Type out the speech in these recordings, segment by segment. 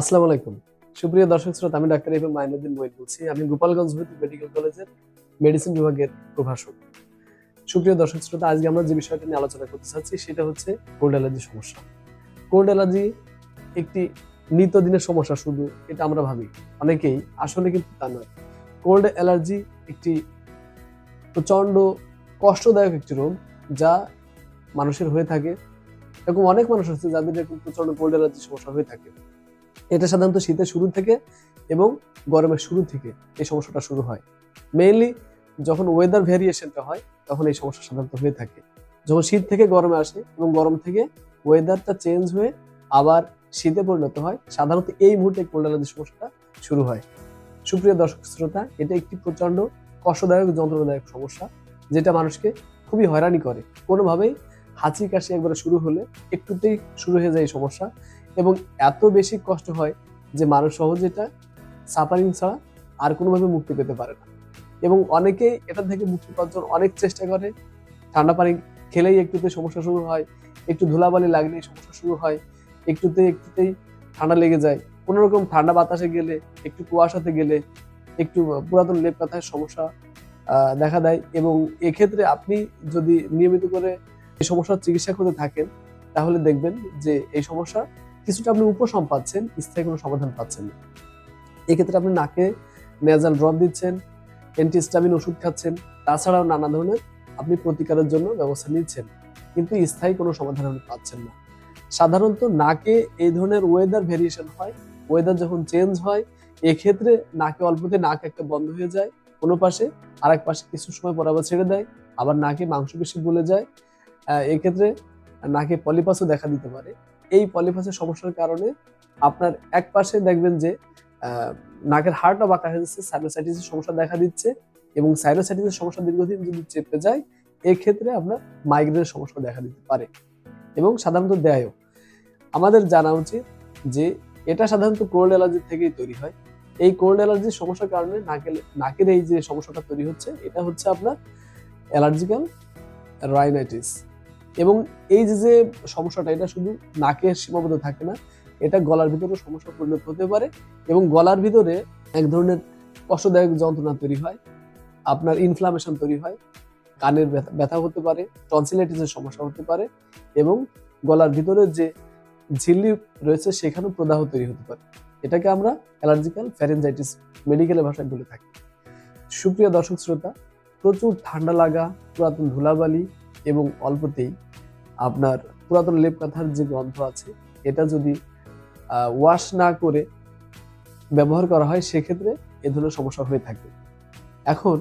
আসসালামু আলাইকুম। সুপ্রিয় দর্শক শ্রোতা, আমি doctor F M Mainuddin Mahid বলছি। আমি গোপালগঞ্জ ভিত্তিক মেডিকেল কলেজের মেডিসিন বিভাগের প্রভাষক। সুপ্রিয় দর্শক শ্রোতা, আজকে আমরা যে বিষয়টা নিয়ে আলোচনা করতে চাচ্ছি, সেটা হচ্ছে কোল্ড অ্যালার্জি সমস্যা। কোল্ড অ্যালার্জি একটি নিত্যদিনের সমস্যা শুধু, এটা আমরা ভাবি। অনেকেই, আসলে কিন্তু তা নয়। কোল্ড অ্যালার্জি একটি প্রচণ্ড কষ্টদায়ক একটি রোগ যা মানুষের হয়ে থাকে। এরকম অনেক মানুষ আছে যাদের এরকম প্রচণ্ড কোল্ড অ্যালার্জি সমস্যা হয়ে থাকে। এটা সাধারণত শীতের শুরু থেকে এবং গরমের শুরু থেকে এই সমস্যাটা শুরু হয়। মেইনলি যখন ওয়েদার ভেরিয়েশনটা হয়, তখন এই সমস্যা সাধারণত হয়ে থাকে। যখন শীত থেকে গরমে আসে এবং গরম থেকে ওয়েদারটা চেঞ্জ হয়ে আবার শীতে পরিণত হয়, সাধারণত এই মুহূর্তে কোল্ড অ্যালার্জি সমস্যাটা শুরু হয়। সুপ্রিয় দর্শক শ্রোতা, এটা একটি প্রচণ্ড কষ্টদায়ক, যন্ত্রণাদায়ক সমস্যা, যেটা মানুষকে খুবই হয়রানি করে। কোনোভাবেই হাঁচি কাশি একবারে শুরু হলে একটুতেই শুরু হয়ে যায় এই সমস্যা। এবং এত বেশি কষ্ট হয় যে মানুষ সহজে এটা সাফারিং ছাড়া আর কোনোভাবে মুক্তি পেতে পারে না। এবং অনেকেই এটা থেকে মুক্তি পাওয়ার জন্য অনেক চেষ্টা করে। ঠান্ডা পানি খেলেই একটুতে সমস্যা শুরু হয়, একটু ধুলাবালি লাগলেই সমস্যা শুরু হয়, একটুতে একটুতেই ঠান্ডা লেগে যায়। কোনো রকম ঠান্ডা বাতাসে গেলে, একটু কুয়াশাতে গেলে, একটু পুরাতন লেপ কাথায় সমস্যা দেখা দেয়। এবং এক্ষেত্রে আপনি যদি নিয়মিত করে এই সমস্যার চিকিৎসা করতে থাকেন, তাহলে দেখবেন যে এই সমস্যা কিছুটা আপনি উপশম পাচ্ছেন, স্থায়ী কোনো সমাধান পাচ্ছেন না। এক্ষেত্রে আপনি নাকে নেজাল ড্রপ দিচ্ছেন অ্যান্টিস্টামিন ওষুধ খাচ্ছেন, তাছাড়াও নানা ধরনের আপনি প্রতিকারের জন্য ব্যবস্থা নিচ্ছেন, কিন্তু স্থায়ী কোনো সমাধান আপনি পাচ্ছেন না। সাধারণত নাকে এই ধরনের ওয়েদার ভেরিয়েশন হয় ওয়েদার যখন চেঞ্জ হয়, এক্ষেত্রে নাকে অল্পতে নাক একটা বন্ধ হয়ে যায়, কোনো পাশে আর এক পাশে কিছু সময় পর আবার ছেড়ে দেয়, আবার নাকে মাংসপেশি বলে যায়। এক্ষেত্রে নাকে পলিপাসও দেখা দিতে পারে। এই পলিপাসের সমস্যার কারণে আপনার এক পাশে দেখবেন যে নাকের হাড়টা বাঁকা হয়ে যাচ্ছে সাইনোসাইটিসের সমস্যা দেখা দিচ্ছে এবং সাইনোসাইটিসের সমস্যা দীর্ঘদিন যদি চেপে যায়, এক্ষেত্রে আপনার মাইগ্রেনের সমস্যা দেখা দিতে পারে এবং সাধারণত দেয়ও আমাদের জানা উচিত যে, এটা সাধারণত কোল্ড অ্যালার্জি থেকেই তৈরি হয়। এই কোল্ড অ্যালার্জির সমস্যার কারণে নাকের নাকের এই যে সমস্যাটা তৈরি হচ্ছে, এটা হচ্ছে আপনার অ্যালার্জিক্যাল রাইনাইটিস এবং এই যে যে সমস্যাটা, এটা শুধু নাকের সীমাবদ্ধ থাকে না, এটা গলার ভিতরে সমস্যা পরিণত হতে পারে এবং গলার ভিতরে এক ধরনের কষ্টদায়ক যন্ত্রণা তৈরি হয়, আপনার ইনফ্লামেশন তৈরি হয়, কানের ব্যথা ব্যথা হতে পারে টনসিলাইটিসের সমস্যা হতে পারে এবং গলার ভিতরে যে ঝিল্লি রয়েছে, সেখানেও প্রদাহ তৈরি হতে পারে। এটাকে আমরা অ্যালার্জিক্যাল ফ্যারেঞ্জাইটিস মেডিকেলের ভাষায় বলে থাকি। সুপ্রিয় দর্শক, শ্রোতা, প্রচুর ঠান্ডা লাগা, পুরাতন ধুলাবালি এবং অল্পতেই আপনার পুরাতন লেপ কাঁথার যে গন্ধ আছে, এটা যদি ওয়াশ না করে ব্যবহার করা হয়, সেক্ষেত্রে এ ধরনের সমস্যা হয়ে থাকে। এখন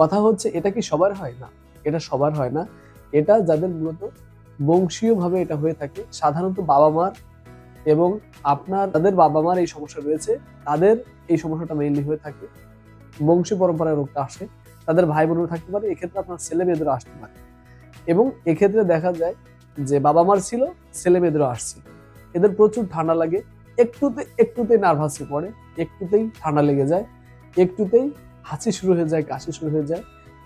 কথা হচ্ছে, এটা কি সবার হয়? না, এটা সবার হয় না। এটা যাদের মূলত বংশীয়ভাবে এটা হয়ে থাকে, সাধারণত বাবা মার এবং আপনার তাদের বাবা মার এই সমস্যা রয়েছে, তাদের এই সমস্যাটা মেইনলি হয়ে থাকে। বংশী পরম্পরায় রোগটা আসে, তাদের ভাই বোনও থাকতে পারে, এক্ষেত্রে আপনার ছেলে মেয়েদেরও আসতে পারে। এবং এক্ষেত্রে দেখা যায় যে বাবা মার ছিল, ছেলে মেয়েদেরও আসছে। এদের প্রচুর ঠান্ডা লাগে। একটুতে, একটুতেই নার্ভাস হয়ে পড়ে, একটুতেই ঠান্ডা লেগে যায়, একটুতেই হাসি শুরু হয়ে যায়, কাশি শুরু হয়ে যায়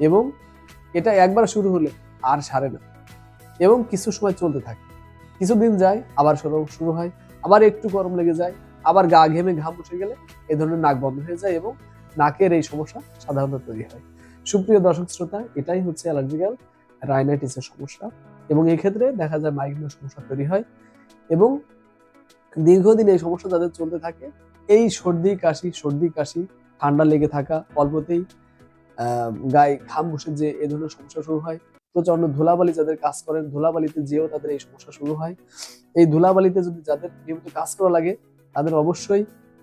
এবং এটা একবার শুরু হলে আর সারে না এবং কিছু সময় চলতে থাকে। কিছুদিন যায়, আবার শুরু শুরু হয়, আবার একটু গরম লেগে যায়, আবার গা ঘেমে ঘাম উঠে গেলে এই ধরনের নাক বন্ধ হয়ে যায় এবং নাকের এই সমস্যা সাধারণত তৈরি হয়। সুপ্রিয় দর্শক শ্রোতা, এটাই হচ্ছে অ্যালার্জিক্যাল রাইনাইটিসের সমস্যা এবং এক্ষেত্রে দেখা যায় মাইগ্রেনের সমস্যা তৈরি হয় এবং দীর্ঘদিন এই সমস্যা যাদের চলতে থাকে। এই সর্দি, কাশি সর্দি, কাশি, ঠান্ডা লেগে থাকা অল্পতেই গায়ে ঘাম বসে যে এ ধরনের সমস্যা শুরু হয় প্রচণ্ড ধুলাবালি যাদের কাজ করেন, ধুলাবালিতে যেও তাদের এই সমস্যা শুরু হয়। এই ধুলাবালিতে যদি যাদের নিয়মিত কাজ করা লাগে, তাদের অবশ্যই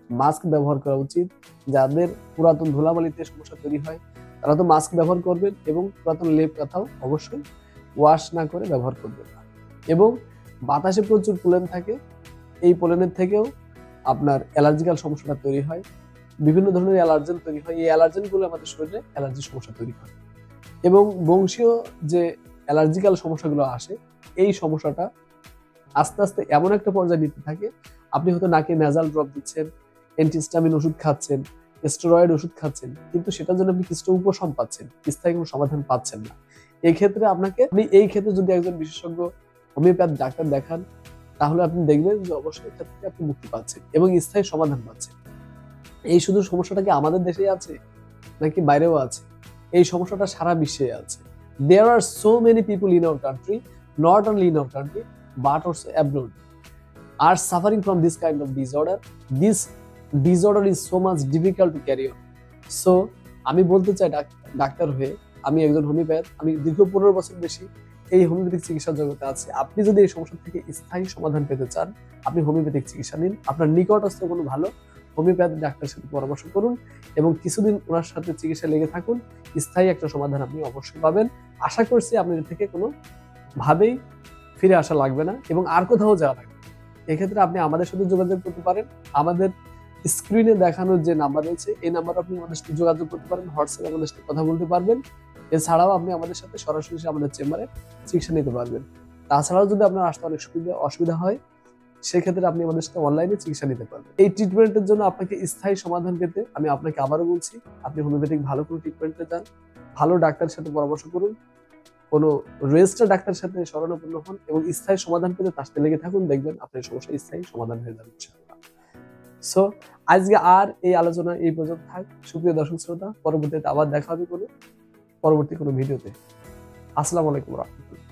মাস্ক ব্যবহার করা উচিত। যাদের পুরাতন ধুলাবালিতে সমস্যা তৈরি হয় তারা তো মাস্ক ব্যবহার করবেন এবং পুরাতন লেপ কাথাও অবশ্যই ওয়াশ না করে ব্যবহার করবেন না। এবং বাতাসে প্রচুর পোলেন থাকে, এই পোলেনের থেকেও আপনার অ্যালার্জিক্যাল সমস্যাটা তৈরি হয়, বিভিন্ন ধরনের অ্যালার্জেন তৈরি হয়, এই অ্যালার্জেনগুলো আমাদের শরীরে অ্যালার্জির সমস্যা তৈরি করে। এবং বংশীয় যে অ্যালার্জিক্যাল সমস্যাগুলো আসে, এই সমস্যাটা আস্তে আস্তে এমন একটা পর্যায়ে নিতে থাকে, আপনি হয়তো নাকে নেজাল ড্রপ দিচ্ছেন অ্যান্টিস্টামিন ওষুধ খাচ্ছেন স্টেরয়েড ওষুধ খাচ্ছেন, কিন্তু সেটার জন্য আপনি কিছুটা উপশম পাচ্ছেন, স্থায়ী কোনো সমাধান পাচ্ছেন না। এই ক্ষেত্রে আপনাকে, আপনি এই ক্ষেত্রে যদি একজন বিশেষজ্ঞ, হোমিওপ্যাথ ডাক্তার দেখান, তাহলে আপনি দেখবেন যে অবশ্যই এটা থেকে আপনি মুক্তি পাচ্ছেন এবং স্থায়ী সমাধান পাচ্ছেন। এই শুধু সমস্যাটা কি আমাদের দেশেই আছে, নাকি বাইরেও আছে? এই সমস্যাটা সারা বিশ্বে আছে। There are so many people in our country not only in our country but also abroad are suffering from this kind of disorder. This disorder is so much difficult to carry on. So, আমি বলতে চাই ডাক- doctor হয়ে, আমি একজন homeopath আমি দীর্ঘ পনেরো বছর বেশি এই হোমিওপ্যাথিক চিকিৎসা জগতে আছি। আপনি যদি এই সমস্যা থেকে স্থায়ী সমাধান পেতে চান, আপনি হোমিওপ্যাথিক চিকিৎসা নিন। আপনার নিকটস্থ কোনো ভালো হোমিওপ্যাথ ডাক্তারের সাথে পরামর্শ করুন এবং কিছুদিন ওনার সাথে চিকিৎসা লেগে থাকুন। স্থায়ী একটা সমাধান আপনি অবশ্যই পাবেন। আশা করছি আপনার থেকে কোনো ভাবেই ফিরে আসা লাগবে না এবং আর কোথাও যাওয়া লাগবে এক্ষেত্রে আপনি আমাদের সাথে যোগাযোগ করতে পারেন। আমাদের স্ক্রিনে দেখানোর যে নাম্বার রয়েছে, এই নাম্বার আপনি আমাদের সাথে যোগাযোগ করতে পারেন হোয়াটসঅ্যাপে আমাদের সাথে কথা বলতে পারবেন। এছাড়াও আপনি আমাদের সাথে সরাসরি আমাদের চেম্বারে চিকিৎসা নিতে পারবেন। তাছাড়াও যদি আপনার আসতে অনেক সুবিধা, অসুবিধা হয়, সেক্ষেত্রে আপনি আমাদের সাথে অনলাইনে চিকিৎসা নিতে পারবেন। এই ট্রিটমেন্টের জন্য আপনাকে স্থায়ী সমাধান পেতে আমি আপনাকে আবারও বলছি, আপনি হোমিওপ্যাথিক ভালো কোনো ট্রিটমেন্টে যান, ভালো ডাক্তারের সাথে পরামর্শ করুন, কোনো রেজিস্টার ডাক্তারের সাথে শরণাপন্ন হন এবং স্থায়ী সমাধান পেতে তার সাথে লেগে থাকুন, দেখবেন আপনার সমস্যা স্থায়ী সমাধান হয়ে যাবে সো আজকে আর এই আলোচনা এই পর্যন্ত থাক। সুপ্রিয় দর্শক শ্রোতা, পরবর্তীতে আবার দেখা হবে কোনো পরবর্তী কোনো ভিডিওতে। আসসালামু আলাইকুম রহমতুল্লাহ।